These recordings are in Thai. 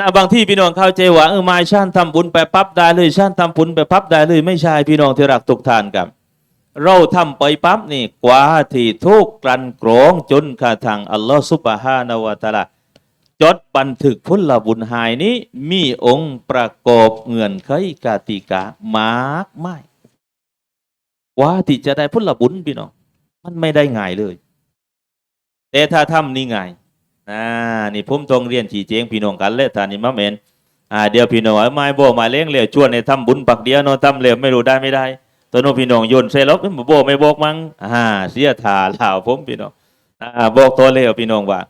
นะบางที่พี่น้องเข้าใจว่าเออมาชานทำบุญไปปั๊บได้เลยชานทำบุญไปปั๊บได้เลย ไม่ใช่พี่น้องที่รักทุกท่านครับ เราทำไปปั๊บนี่กว่าที่ทุกกลันกรองจนกระทั่งอัลลอฮฺสุบฮานาวะตะลาจดบันทึกพุลบุญหายนี้ มีองค์ประกอบเงื่อนไขกติกามากมายกว่าที่จะได้พุลบุญพี่น้องมันไม่ได้ง่ายเลย แต่ถ้าทำนี่ง่าย อ่านี่ผมต้องเรียนชี้แจงพี่น้องกันและท่านนี่มาเมนอ่าเดี๋ยวพี่น้องเอาไม้โบมาเลี้ยงเหลวชวนในทำบุญปักเดียวเนอะทำเหลวไม่รู้ได้ไม่ได้ตัวโน้นพี่น้องโยนใส่ลบโบไม่บอกมั้งอ่าเสียทาลาวผมพี่น้องอ่าบอกตัวเลวพี่น้องว่า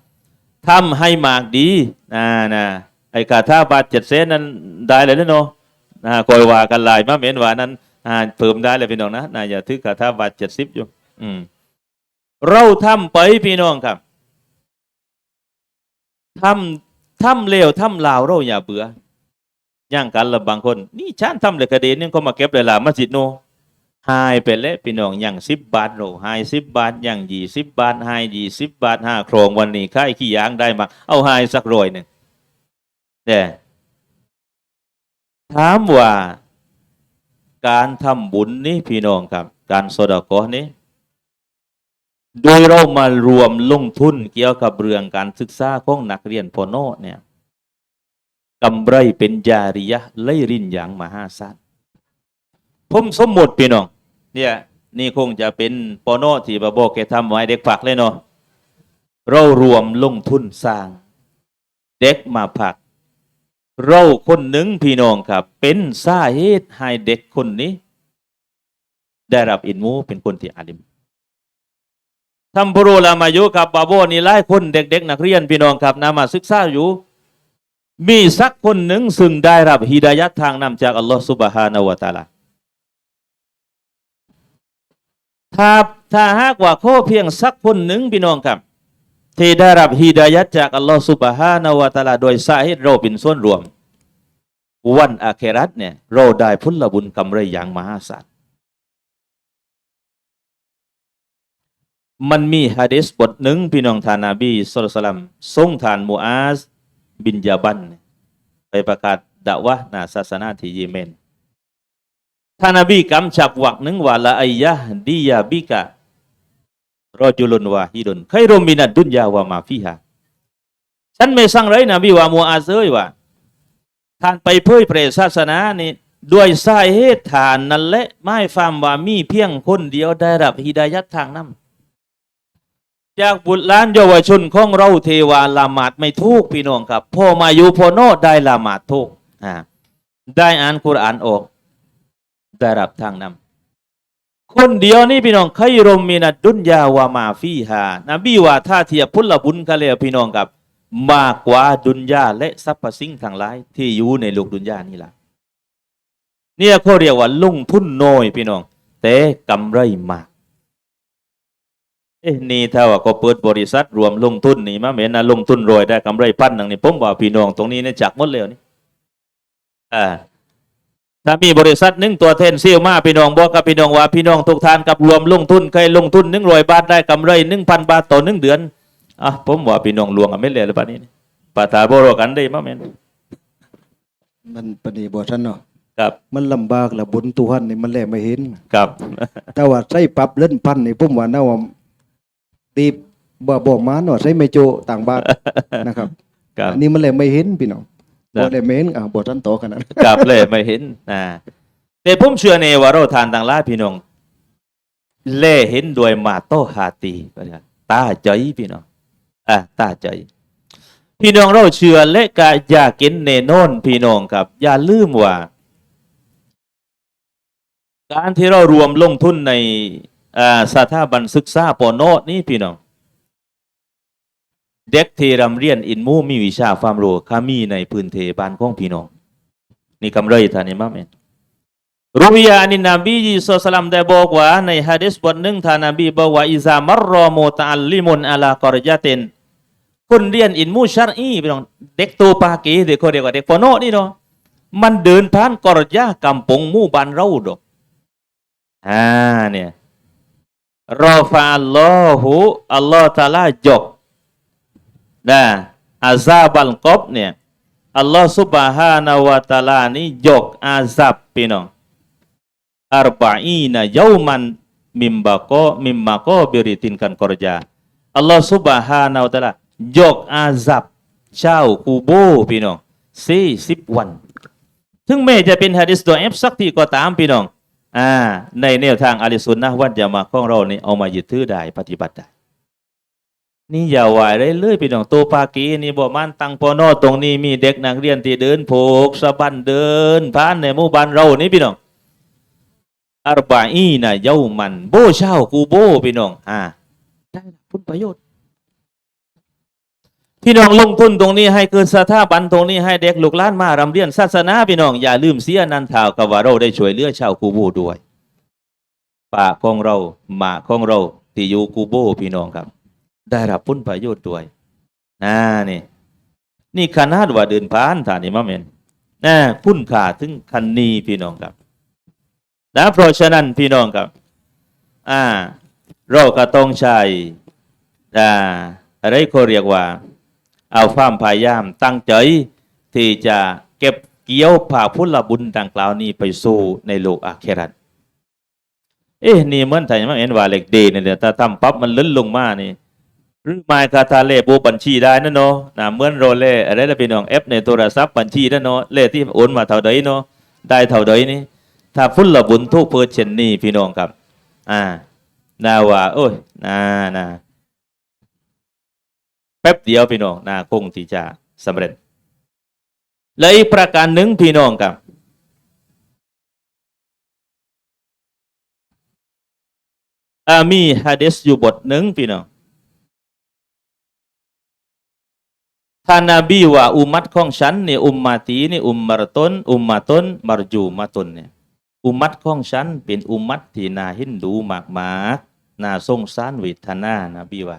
ทำให้มากดีอ่านะไอ้กาท่าบาทเจ็ดเซนนั้นได้เลยนะเนาะอ่าคอยว่ากันหลายมาเมนว่านั้นอ่าเพิ่มได้เลยพี่น้องนะน่าอย่าถือกาท่าบาทเจ็ดสิบอยู่อืมเราทำไปพี่น้องครับ ทำทำเลวทำลาวเราอย่าเบื่อย่างกันละบางคน นี่ฉันทำเลยคดีนึงก็มาเก็บเลยล่ะมัสยิดโนหายไปแล้วพี่น้องอย่างสิบบาทโรหายสิบบาทอย่างยี่สิบบาทหายยี่สิบบาทห้าโครงวันนี้ค่ายขี้ยางได้มา เอาหายสักรอยหนึ่งแต่ถามว่าการทำบุญนี่พี่น้องครับ การสดกอนี้ โดยเรามารวมลงทุนเกี่ยวกับเรื่องการศึกษาของนักเรียนพโนเนี่ยกำไรเป็นจาริยะไลรินอย่างมหาศาลผมสมมติพี่น้องเนี่ยนี่คงจะเป็นปโนที่บาบอกแกทำไว้เด็กฝากเลยเนาะเรารวมลงทุนสร้าง เด็กมาผัก เราคนหนึ่งพี่น้องครับ เป็นสาเหตุให้เด็กคนนี้ ได้รับอินมูเป็นคนที่อาลิม ทำพรูลามายุกับบาโบนี่หลายคนเด็ก ๆ นักเรียนพี่น้องครับนามาศึกษาอยู่ มีสักคนหนึ่งซึ่งได้รับฮิดายัดทางนำจากอัลลอฮฺสุบฮานาวะตาลาถ้าถ้าหากว่าข้อเพียงสักคนหนึ่งพี่น้องครับที่ได้รับฮิดายัดจากอัลลอฮฺสุบฮานาวะตาลา โดยสาเหตุเราเป็นส่วนรวม วันอาเครัตเนี่ยเราได้พุลบุญกำไรอย่างมหาศาล มันมีฮะดิษบทหนึ่งพี่น้องทานนาบีสุลต่านทรงทานมูอาซบินยาบัน ไปประกาศด่าวะนาศาสนาที่เยเมนท่านนบีกำชับวักหนึ่งว่าละอายะดียาบิกะรอจุลนวาฮิดุนไครมินัดดุนยาวามาฟิฮาฉันไม่สั่งไรนบีว่ามูอาซเอ้ยว่าท่านไปเผยแพร่ศาสนานี่ด้วยสาเหตุฐานนั่นแหละไม่ฟามว่ามีเพียงคนเดียวได้รับฮิดายัดทางนั้น จากบุตรล้านเยาวชนของเราเทวาละหมาดไม่ทุกพี่น้องครับพ่อมาอยู่พ่อโนได้ละหมาดทุกอ่าได้อ่านคุรานออก ได้รับทางนำคนเดียวนี่พี่น้องใครรมมีนัดดุนยาวามาฟีฮานบีว่าถ้าเทียบพุทธบุญกันเลยพี่น้องครับ มากกว่าดุนยาและสรรพย์สิ่งทั้งหลายที่อยู่ในโลกดุนยานี่แหละเนี่ยเขาเรียกว่าลงทุนน้อยพี่น้อง แต่กำไรมาก เอ๊ะนี่ถ้าว่าก็เปิดบริษัทรวมลงทุนนี่มาเหม็นนะลงทุนรวยได้กำไรพันหนึ่งนี่ผมว่าพี่น้องตรงนี้เนี่ยจักหมดเลยนี่อ่าถ้ามีบริษัทหนึ่งตัวแทนเซี่ยวมาพี่น้องบอกกับพี่น้องว่าพี่น้องทุกทานกับรวมลงทุนใครลงทุนหนึ่งร้อยบาทได้กำไรหนึ่งพันบาทต่อหนึ่งเดือนอะผมว่าพี่น้องลวงอะไม่เลยหรือเปล่านี่ปาตาโบโรกันได้มาเหม็นมันปณีบ่ท่านเนาะครับมันลำบากแล้วบุญตุหันนี่มันแลไม่เห็นครับ แต่ว่าใส่ปรับเล่นพันนี่ผมว่าน่าว่า ตีบ่บอกมาเนาะใส่ไม่โจต่างบ้านนะครับครับอันนี้มันแลไม่เห็นพี่น้องนะบ่ได้ไม่เห็นอะบ่ท่านโตขนาดนั้นกลับเลยไม่เห็นอ่าแต่ผมเชื่อในว่าเราทานต่างหลายพี่น้องเล่เห็นด้วยมาโตหาตีก็ได้ตาใจพี่น้องอะตาใจพี่น้องเราเชื่อและกะอยากกินเนโนนพี่น้องครับ อย่าลืมว่า การที่เรารวมลงทุนในอ่า สถาบันศึกษาปโนนี่พี่น้อง เด็กที่รำเรียนอินมูมีวิชาความรู้ขามีในพื้นเทบ้านของพี่น้อง นี่กำไรท่านนี้มาเมนรุวิยานินนบียิสสลัมได้บอกว่าในฮะดิษบทหนึ่งท่านนบีบอกว่าอิซามารรอโมตอัลลิมุนอาลากอรยาเตนคนเรียนอินมูชาร์อีพี่น้องเด็กโตปากีเด็กคนเดียวกับเด็กปโนนี่เนาะมันเดินผ่านกอรยากำปงมู่บ้านเราดอกอ่าเนี่ย รอฟาอัลลอฮุอัลลอฮ์ตะอาลายก นะอาซาบัลกอบเนี่ย อัลลอฮฺซุบฮานาวะตะอาลานี่ยกอาซับพี่น้องอัรบะอีนะยามันมิมบะโกมิมมาโกบิริตินกันกอรจาอัลลอฮฺซุบฮานาวะตะอาลายกอาซับเจ้ากูโบพี่น้องสี่สิบวัน ถึงแม้จะเป็นฮะดิษโดยเอฟสักทีก็ตามพี่น้อง อ่าในแนวทางอะลิสุนนะวัดยามาของเรานี่เอามายึดถือได้ปฏิบัติได้นี่อย่าไหวเลยเลยพี่น้องตัวปากีนี่บอกมันตังปอนอตรงนี้มีเด็กนักเรียนที่เดินโผกสะบันเดินผ่านในหมู่บ้านเรานี่พี่น้องอารบาอีนะเย้ามันโบเช่ากูโบพี่น้องอ่าได้ผลประโยชน์ พี่น้องลงทุนตรงนี้ให้เกินสถาบันตรงนี้ให้เด็กลูกล้านมารำเรียนศาสนาพี่น้องอย่าลืมเสียนันทาวกว่าเราได้ช่วยเหลือชาวกูโบด้วยป่าของเราหมาของเราที่อยู่กูโบพี่น้องครับ ได้รับผลประโยชน์ด้วยนะนี่นี่ขนาดว่าเดินผ่านฐานนี่มาเมนนะคุณค่าถึงคันนีพี่น้องครับนะเพราะฉะนั้นพี่น้องครับ อ่า เราก็ต้องใช้อ่าอะไรเขาเรียกว่า เอาความพยายามตั้งใจที่จะเก็บเกี่ยวผ่าพุทธบุญดังกล่าวนี้ไปสู่ในโลกอาเครัตเอ๊ะนี่เหมือนไทยมันเห็นว่าเหล็กเดเนี่ยถ้าทำปั๊บมันล้นลงมานี่หรือไม่คาทาเล่บูบัญชีได้นะเนาะนะเหมือนโรเล่อะไรละพี่น้องเอฟในโทรศัพท์บัญชีนั่นเนาะเล่ที่โอนมาเท่าใดเนาะได้เท่าใดนี่ถ้าฟุ่นละบุญทุกเปอร์เชนนี่พี่น้องครับ อ่านาว่าโอ้ยนานา แป๊บเดียวพี่น้องนาคงที่จะสำเร็จ และอีกประการหนึ่งพี่น้องครับอามีฮะดิษอยู่บทหนึ่งพี่น้องท่านนบีว่าอุมัตของฉันเนี่ยอุมมาตีนี่อุมมารตนอุมมาตนมารจูมาตนเนี่ยอุมัตของฉันเป็นอุมัตที่นาหินดูมากมากๆนาสงสารเวทนานบีว่า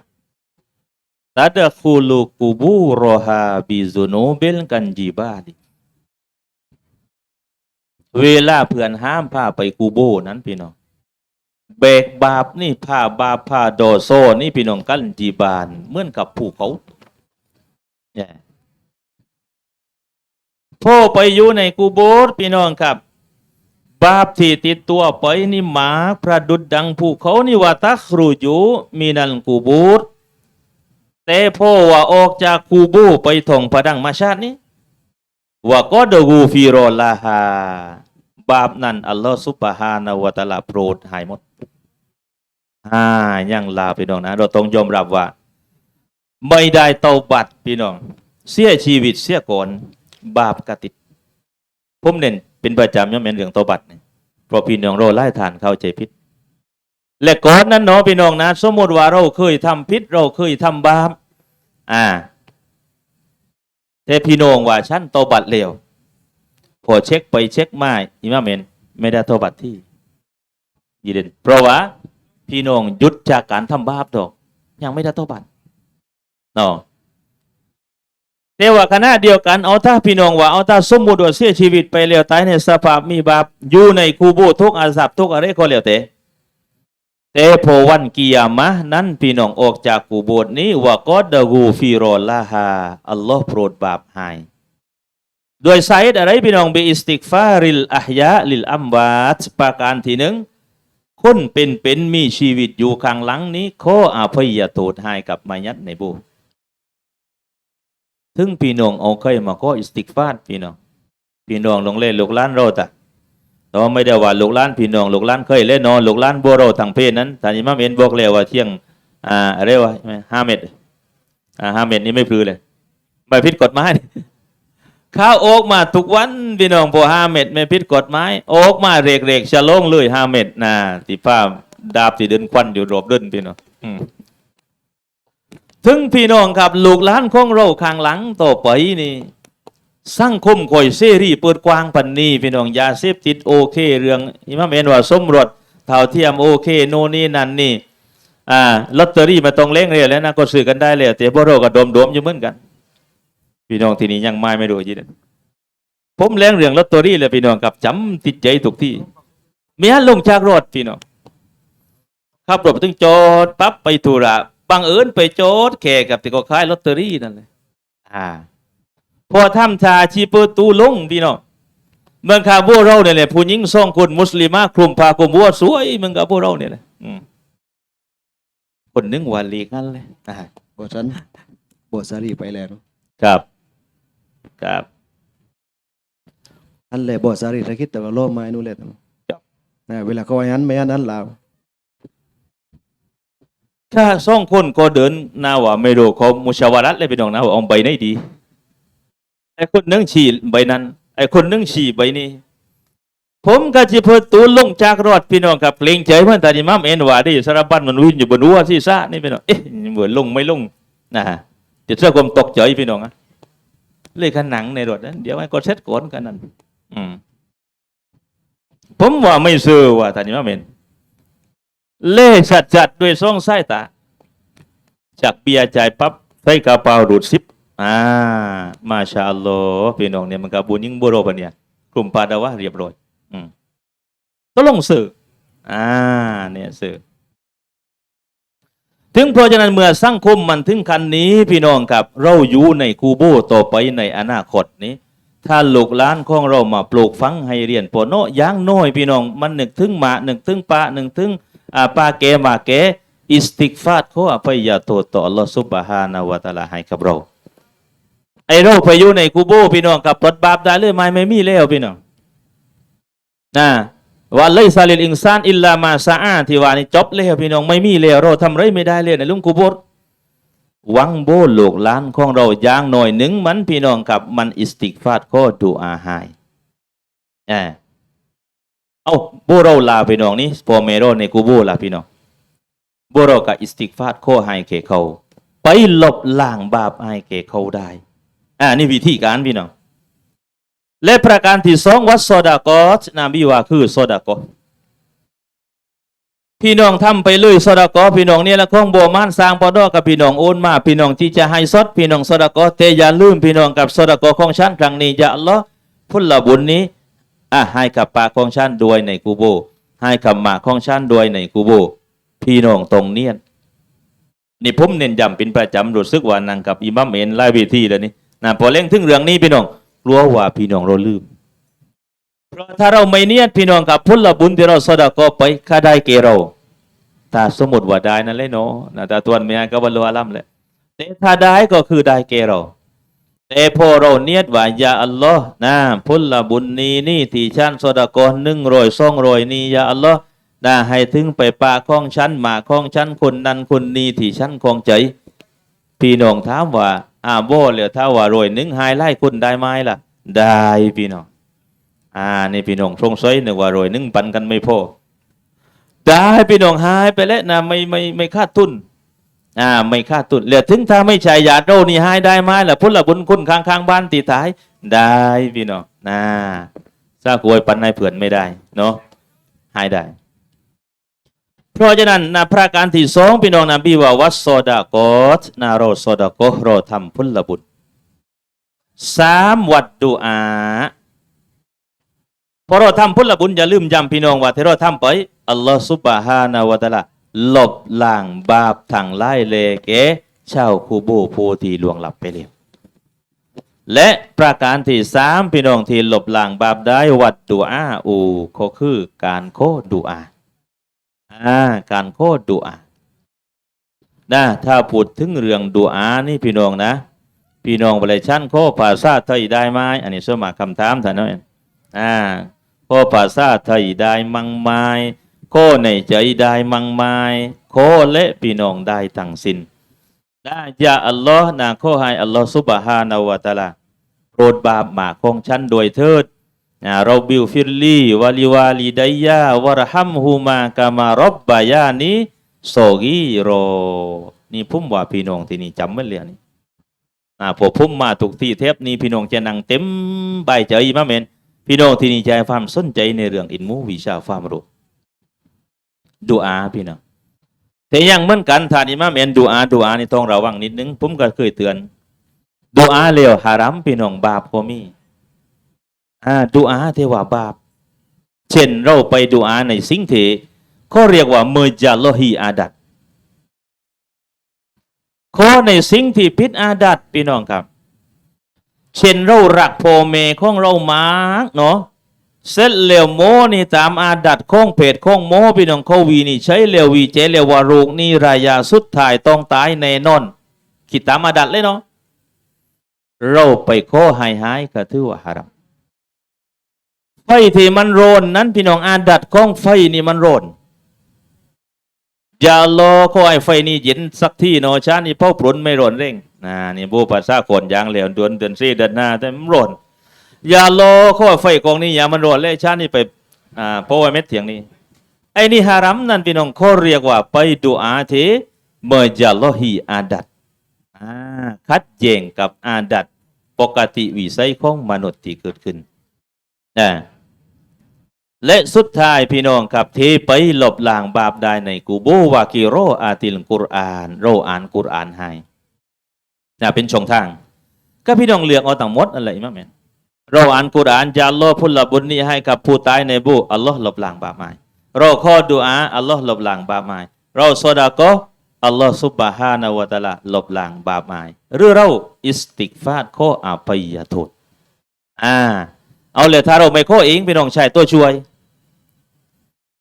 ตาดคูลูกูบูโรฮาบิซุโนเบลกันจีบาดิเวลาเพื่อนห้ามพาไปกูโบนั้นพี่น้องเบกบาปนี่พาบาปพาโดโซนี่พี่น้องกันจีบานเหมือนกับภูเขาเนี่ยพ่อไปอยู่ในกูโบสพี่น้องครับ บาปที่ติดตัวไปนี่หมาประดุดดังภูเขานี่ว่าตักรูจูมีนันกูโบส แต่พ่อว่าออกจากกูโบไปท่องพระดังมาชาตินี้ว่าก็ดกูฟิโรลาฮาบาปนั้นอัลลอฮฺซุบฮานาวะตะอาลาโปรดหายหมดอ่ายังลาพี่น้องนะเราต้องยอมรับว่า ไม่ได้เตาบัตรพี่น้อง เสียชีวิตเสียก่อนบาปกติดผมเน้นเป็นประจำย่อมเป็นเรื่องเตาบัตรเนี่ยเพราะพี่น้องเราไล่ทานเข้าใจผิด และก่อนนั้นเนาะพี่น้องนะ สมมติว่าเราเคยทำผิดเราเคยทำบาปอ่าแต่พี่น้องว่าฉันตบัตรเร็วพอเช็คไปเช็คมาอิมาเมนไม่ได้ตบัตรที่ยีเดนเพราะว่าพี่น้องหยุดจากการทำบาปดอก ยังไม่ได้ตบัตรเนาะแต่ว่าขณะเดียวกันเอาถ้าพี่น้องว่าเอาถ้าสมมุติว่าเสียชีวิตไปแล้วตายในสภาพมีบาปอยู่ในคูโบทุกอาสับทุกอะไรก็แล้วแต่ แต่พวันกิยามะนั้นพี่น้องออกจากกูโบสนี้ว่าก็ดะกูฟิโรลาฮาอัลลอฮ์โปรดบาปให้โดยสาเหตุอะไรพี่น้องบิอิสติกฟาริลอะฮยะลิลอัมวาตประการที่หนึ่งคนเป็นเป็นมีชีวิตอยู่ข้างหลังนี้ขออภัยโทษให้กับมายัดในบสถ์ถึงพี่น้องเอาเคยมาก็อิสติกฟาดพี่น้องพี่น้องลงเล่นลูกล้านเราแต่ แต่ว่าไม่ได้ว่าลูกล้านพี่น้องลูกล้านเคยเล่นนอนลูกล้านบัวเราทางเพศนั้นท่านอิมามเอ็นบอกเลยว่าเที่ยงอ่าอะไรวะห้าเม็ดอ่าห้าเม็ดนี่ไม่พลือเลยไม่ผิดกฎหมายข้าวโอกมาทุกวันพี่น้องพอห้าเม็ดไม่ผิดกฎหมายโอกมาเรกเรกๆฉลงเลยห้าเม็ดนะที่ภาพดาบที่เดินควันอยู่รอบเดินพี่น้องถึงพี่น้องครับลูกหลานของเราข้างหลังต่อไปนี่ สังคมคอยเสรีเปิดกว้างปันนี้พี่น้องยาเสพติดโอเค เรื่องอิมามเอนว่าสมรสเท่าเทียมโอเคโน่นนี่นั่นนี่อ่าลอตเตอรี่มาตรงเล่งเลยแล้วนะก็ซื้อกันได้เลยแต่พวกเราก็ดมดมๆอยู่เหมือนกัน พี่น้องที่นี่ยังไม่ไม่รู้จีนผมเล้งเรื่องลอตเตอรี่เลยพี่น้องกับจำติดใจทุกที่เมียลงจากรถพี่น้องขับรถไปถึงจอดปั๊บไปธุระบังเอิญไปโจทย์แขกกับที่ก็ขายลอตเตอรี่นั่นเลยอ่า พอทำชาชีเปิดตูลงพี่น้องเมืองคาบัวเราเนี่ยแหละผู้หญิงสองคนมุสลิมาคลุมผ้ากลุมบัวสวยเมืองคาบัวเราเนี่ยแหละอืมคนหนึงว่าลีกันเลยอ่าบ่ซันบ่สารีไปแล้วครับ ครับอันแหละบ่สารีถ้าคิดแต่ว่าล้อไม้นู่นแหละนะเวลาเขาให้อันไม่อันนั้นลาวถ้าสองคนก็เดินหนาว่าไม่รู้เขามุชาวารัตเลยพี่น้องนะว่าเอาใบไหนดี ไอ้คนนึงฉี่ใบนั้น ไอ้คนนึงฉี่ใบนี้ ผมก็จะเพิ่ตูนลงจากรถพี่น้องกับเกรงใจเพื่อนตานิมามเอ็นว่าดิสารพัดมันวิ่งอยู่บนหัวที่ซ่านี่พี่น้องเอ๊ะเหมือนลงไม่ลงนะฮะเดี๋ยวเสื้อความตกใจพี่น้องอะเลยขันหนังในรถนั้นเดี๋ยวไอ้ก็เซ็ตก่อนกันนั่นอืมผมว่าไม่ซื้อว่าตานิมามเอ็นเล่ชัดจัดด้วยซ่องสายตาจากเบียร์จ่ายปั๊บใส่กระเป๋าดูดซิป อ่า มาชาอัลลอฮ์พี่น้องเนี่ยมันกับบุญยิ่งบุโรปะเนี่ยกลุ่มปาดาวะเรียบร้อย อืมก็ลงสื่ออ่า เนี่ยสื่อถึงเพราะฉะนั้นเมื่อสังคมมันถึงคันนี้ พี่น้องครับ เราอยู่ในคูโบต่อไปในอนาคตนี้ ถ้าลูกหลานของเรามาปลูกฝังให้เรียนปโนอย่างน้อยพี่น้อง มันหนึกถึงหมานึกถึงปะนึกถึงอ่าปาเกมาเกอิสติกฟาดขออภัยโทษต่ออัลลอฮฺซุบฮานาวะตะอาลาให้กับเรา ไอเราไปอยู่ในกูโบพี่น้องกับปลดบาปได้เลยไหมไม่มีแล้วพี่น้องนะว่าเลยซาลิลอิงซานอิลลามาซาอาที่ว่านี่จบแล้วพี่น้องไม่มีแล้วเราทำไรไม่ได้เลยในลุงกูโบวังโบโลกล้านของเราอย่างหน่อยหนึ่งมันพี่น้องกับมันอิสติกฟาดขอดูอาหายเออเอาโบเราลาพี่น้องนี่พอเมโรในกูโบลาพี่น้องโบุรกับอิสติกฟาดโคให้เกเขาไปหลบล้างบาปให้เกเขาได้ อ่านี่วิธีการพี่น้องและประการที่สองวัดโซดากอสนาบีว่าคือโซดากอพี่น้องทำไปเลยโซดากอพี่น้องเนี่ยละข้องบัวม่านสร้างปอดอกับพี่น้องโอนมา พี่น้องที่จะให้ซดพี่น้องโซดากอเตอย่าลืมพี่น้องกับโซดากอของฉันครั้งนี้จะอัลลอฮ์พุทธบุญนี้อะให้กับปากของฉันด้วยในกูโบ ให้กับหมาของฉันด้วยในกูโบ พี่น้องตรงเนียนนี่ผมเน้นย้ำเป็นประจำรู้สึกว่านังกับอิมัมเอ็นไล่เวทีแล้วนี่ นะพอเล่งถึงเรื่องนี้พี่น้องกลัวว่าพี่น้องเราลืม เพราะถ้าเราไม่เนียนพี่น้องกับพุทธบุญที่เราสดาก็ไปค่าได้เกเราถ้าสมมติว่าได้นั่นเลยเนาะนะแต่ตัวเมียก็บรรลุอาลัมแหละแต่ถ้าได้ก็คือได้เกเราแต่พอเราเนียดว่ายาอัลลอฮ์นะพุทธบุญนี้นี่ที่ชั้นสดากหนึ่งรอยสองรอยนี่ยาอัลลอฮ์ได้ให้ถึงไปปาข้องฉันหมาข้องฉันคนนั้นคนนี้ที่ฉันคงใจ พี่น้องถามว่า อาโบเหลือถ้าว่ารวยหนึ่งหายไล่คุณได้ไหมล่ะ ได้พี่น้องอ่านี่พี่น้องสงสัยนึกว่ารวยหนึ่งปันกันไม่พอได้พี่น้องหายไปแล้วนะไม่ไม่ไม่คาดทุนอ่าไม่คาดทุนเหลือถึงถ้าไม่ใช่ญาติเรนี่หายได้ไหมล่ะพุทธบุญคุณข้างข้างๆบ้านตีท้าย ได้พี่น้องนะซากวยปันในเผื่อนไม่ได้ เนาะหายได้ ราะฉะนั้นนะประการที่สองพี่น้องนบีว่าวัดโซดากอตนาเรโซดากอเราทำพุทธบุญสามวัดดูอาพอเราทำพุทธบุญอย่าลืมย้ำพี่น้องว่าที่เราทำไปอัลลอฮฺซุบฮานาวะตะอาลาลบล้างบาปทางไล่เลเกเช่าคูโบโพธีลวงหลับไปแล้วและประการที่สามพี่น้องที่หลบล้างบาปได้วัดดูอาอูก็คือการโคดูอา อาการโคดดูอานะถ้าพูดถึงเรื่องดูอานี่พี่น้องนะ พี่น้องบริชันโคภาษาไทยได้ไหมอันนี้สมัครคำถามท่านน้อยอ่าโคภาษาไทยได้มังไม้โคในใจได้มังไม้โคและพี่น้องได้ทั้งสิ้นนะยาอัลลอฮ์นะโคให้อัลลอฮ์ซุบฮานาวะตะลาโปรดบาปหมาของฉันโดยเถิด นะเราบิวฟิรลีวาลิวาลิดายาวะรหัมฮูมากามารบบายานิโซกีโร นี่พุ่มว่าพี่น้องที่นี่จำไว้เลยนี่นะพอพุ่มมาถูกที่เทปนี้พี่น้องจะนั่งเต็มใบใจมาเมนพี่น้องที่นี่ใจความสนใจในเรื่องอินมูวิชาความรู้ดูอาพี่น้องแต่ยังเหมือนกันท่านอิมามเอ็นดูอาดูอานี่ต้องระวังนิดนึงผมก็เคยเตือนดูอาเลวฮารัมพี่น้องบาปก็มี อ่าดูอาเทวาบาป เช่นเราไปดูอาในสิ่งที่เขาเรียกว่าเมจาโลฮีอาดัตข้อในสิ่งที่พิษอาดัตพี่น้องครับ เช่นเรารักพ่อแม่ของเรามากเนาะเสร็จเลียวโมนี่ตามอาดัดของเพจของโมพี่น้องเขาวีนี่ใช้เลียววีเจเลียววารูกนี่รายาสุดท้ายต้องตายแน่นอนคิดตามอาดัดเลยเนาะเราไปขอให้หายก็ถือว่าหารัม ไฟที่มันโรนนั้นพี่น้องอาดัดของไฟนี่มันโรนอย่ารอคอยไฟนี่เย็นสักที่เนอชานี่เผาปรุนไม่ร้อนเร่งนะนี่บูภาษาคนยางเหลวเดือนเดือนสี่เดือนหน้าแต่มันร้อนอย่ารอคอยไฟกองนี้อย่ามันร้อนเลยชานี่ไปอ่าเพราะว่าเม็ดเถียงนี้ไอ้นี่ฮารัมนั่นพี่น้องเขาเรียกว่าไปดูอาเทเมจาโลฮีอาดัดอ่าคัดแย้งกับอาดัดปกติวิสัยของมนุษย์ที่เกิดขึ้น นะและสุดท้ายพี่น้องครับที่ไปหลบล้างบาปได้ในกูโบวากิโรอาติลกุรอานโรอ่านกุรอานให้นะเป็นช่องทาง ก็พี่น้องเลือกเอาต่างมดอะไรมาแม่นเราอ่านกุรอานจะอัลลอฮ์พุลบุญนี้ให้กับผู้ตายในบุอัลลอฮ์หลบล้างบาปใหม่เราขอดุอาอัลลอฮ์หลบล้างบาปใหม่เราสดาก็อัลลอฮ์ซุบฮานาวะตะลาหลบล้างบาปใหม่หรือเราอิสติกฟาดข้ออภัยโทษอ่า เอาเลยถ้าเราไม่ขอเองพี่น้องใช้ตัวช่วย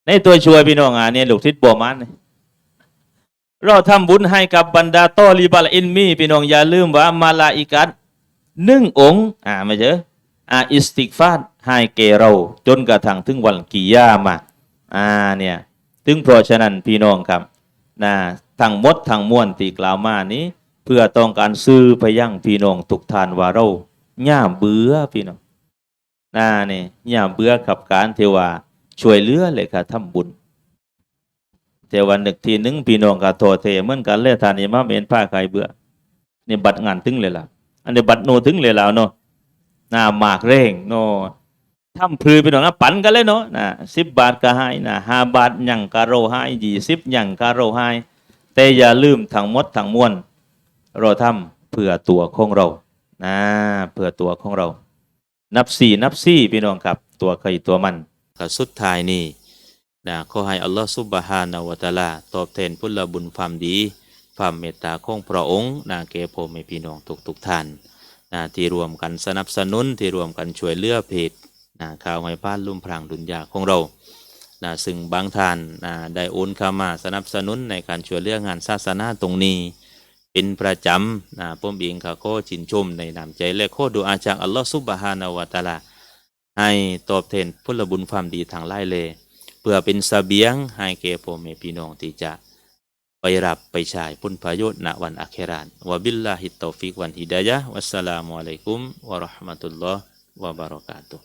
ในตัวช่วยพี่น้องอะเนี่ยลูกทิศบัวมันเนี่ยเราทำบุญให้กับบรรดาตอลีบัลอินมีพี่น้องอย่าลืมว่ามาลาอิกัดหนึ่งองค์อ่าไม่เจออ่าอิสติกฟาดให้เกเราจนกระทั่งถึงวันกิยามาอ่าเนี่ยถึงเพราะฉะนั้นพี่น้องครับนะทั้งมดทั้งมวลที่กล่าวมานี้ เพื่อต้องการซื้อไปยั่งพี่น้องทุกทานว่าเราย่าเบื่อพี่น้อง นะนี่ย่าเบื่อกับการเทวาช่วยเหลือเลยค่ะทำบุญแต่วันหนึ่งทีหนึ่งพี่น้องกับโทเทเหมือนกันเลยทานนี่มาเมนผ้าใครเบื่อนี่บัตรงานถึงเลยล่ะ อันนี้บัตรโนถึงเลยแล้วเนาะหน้าหมากเร่งเนาะทำพลือพี่น้องนะปั่นกันเลยเนาะนะสิบบาทก็ให้นะห้าบาทยังกะโรให้ยี่สิบยังกะโรให้แต่อย่าลืมทั้งมดทั้งมวลเราทำเพื่อตัวของเรานะเพื่อตัวของเรา นับสี่นับสี่พี่น้องครับ ตัวใครตัวมันก็สุดท้ายนี่นะขอให้อัลลอฮฺซุบฮานาวะตะอาลา ตอบแทนพุทธบุญความดี ความเมตตาของพระองค์นะแก่พ่อแม่พี่น้องทุกทุกท่านนะที่รวมกันสนับสนุนที่รวมกันช่วยเหลือเพจนะข่าวให้พานลุ่มพรางดุนยาของเรานะซึ่งบางท่านนะได้โอนเข้ามาสนับสนุนในการช่วยเหลืองานศาสนาตรงนี้ เป็นประจำนะผมเองก็ชินชมในน้ำใจและขอดูอาจากอัลลอฮฺซุบฮานาวะตาลาให้ตอบแทนพลบุญความดีทางไล่เลย เพื่อเป็นสเสบียงให้แก่พ่อแม่พี่น้องที่จะไปรับไปใช้ผลประโยชน์ณวันอาเครานวะบิลลาฮิตตอฟิกวันฮิดายะวัสสลามุอะลัยกุมวะราะห์มะตุลลอฮ์วะบะเราะกาตุ